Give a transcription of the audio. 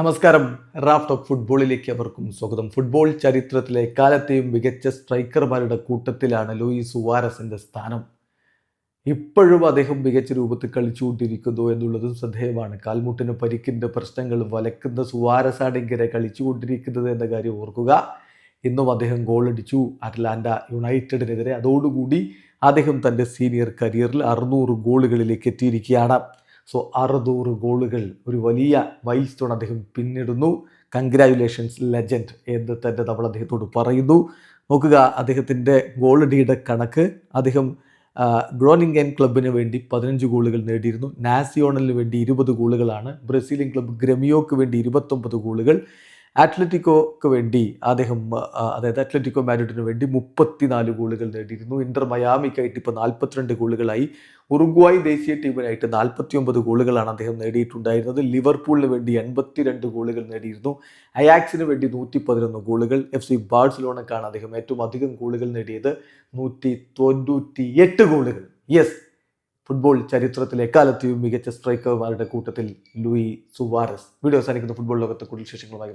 നമസ്കാരം. Raf talk ഫുട്ബോളിലേക്ക് അവർക്കും സ്വാഗതം. ഫുട്ബോൾ ചരിത്രത്തിലെ കാലത്തെയും മികച്ച സ്ട്രൈക്കർമാരുടെ കൂട്ടത്തിലാണ് ലൂയിസ് സുവാരസിന്റെ സ്ഥാനം. ഇപ്പോഴും അദ്ദേഹം മികച്ച രൂപത്തിൽ കളിച്ചുകൊണ്ടിരിക്കുന്നു എന്നുള്ളതും ശ്രദ്ധേയമാണ്. കാൽമുട്ടിന് പരിക്കിന്റെ പ്രശ്നങ്ങൾ വലക്കുന്ന സുവാരസാണ് ഇങ്ങനെ കളിച്ചുകൊണ്ടിരിക്കുന്നത് എന്ന കാര്യം ഓർക്കുക. ഇന്നും അദ്ദേഹം ഗോളടിച്ചു അറ്റ്ലാന്റ യുണൈറ്റഡിനെതിരെ. അതോടുകൂടി അദ്ദേഹം തന്റെ സീനിയർ കരിയറിൽ അറുന്നൂറ് ഗോളുകളിലേക്ക് എത്തിയിരിക്കുകയാണ്. സോ അറുന്നൂറ് ഗോളുകൾ ഒരു വലിയ മൈൽ സ്റ്റോൺ അദ്ദേഹം പിന്നിടുന്നു. കൺഗ്രാജുലേഷൻസ് ലെജൻഡ് എന്ന് തന്നെ നമ്മൾ അദ്ദേഹത്തോട് പറയുന്നു. നോക്കുക അദ്ദേഹത്തിന്റെ ഗോൾ ഗോളടിയുടെ കണക്ക്. അദ്ദേഹം ഗ്രോണിംഗൻ ക്ലബിന് വേണ്ടി പതിനഞ്ച് ഗോളുകൾ നേടിയിരുന്നു. നാസിയോണലിന് വേണ്ടി ഇരുപത് ഗോളുകളാണ്. ബ്രസീലിയൻ ക്ലബ്ബ് ഗ്രമിയോക്ക് വേണ്ടി ഇരുപത്തൊമ്പത് ഗോളുകൾ. അത്ലറ്റിക്കോക്ക് വേണ്ടി അദ്ദേഹം അതായത് അത്ലറ്റിക്കോ മാരിഡിന് വേണ്ടി മുപ്പത്തിനാല് ഗോളുകൾ നേടിയിരുന്നു. ഇന്റർ മയാമിക്കായിട്ട് ഇപ്പോൾ നാൽപ്പത്തിരണ്ട് ഗോളുകളായി. ഉറുഗ്വായ് ദേശീയ ടീമിനായിട്ട് നാൽപ്പത്തി ഒമ്പത് ഗോളുകളാണ് അദ്ദേഹം നേടിയിട്ടുണ്ടായിരുന്നത്. ലിവർപൂളിന് വേണ്ടി എൺപത്തിരണ്ട് ഗോളുകൾ നേടിയിരുന്നു. അയാക്സിന് വേണ്ടി നൂറ്റി പതിനൊന്ന് ഗോളുകൾ. എഫ് സി ബാഴ്സലോണക്കാണ് അദ്ദേഹം ഏറ്റവും അധികം ഗോളുകൾ നേടിയത്. നൂറ്റി തൊണ്ണൂറ്റി എട്ട് ഗോളുകൾ. യെസ് ഫുട്ബോൾ ചരിത്രത്തിലെ എക്കാലത്തെയും മികച്ച സ്ട്രൈക്കർമാരുടെ കൂട്ടത്തിൽ ലൂയി സുവാരസ്. വീഡിയോ അവസാനിക്കുന്ന. ഫുട്ബോൾ ലോകത്തെ കൂടുതൽ വിശേഷങ്ങളുമായി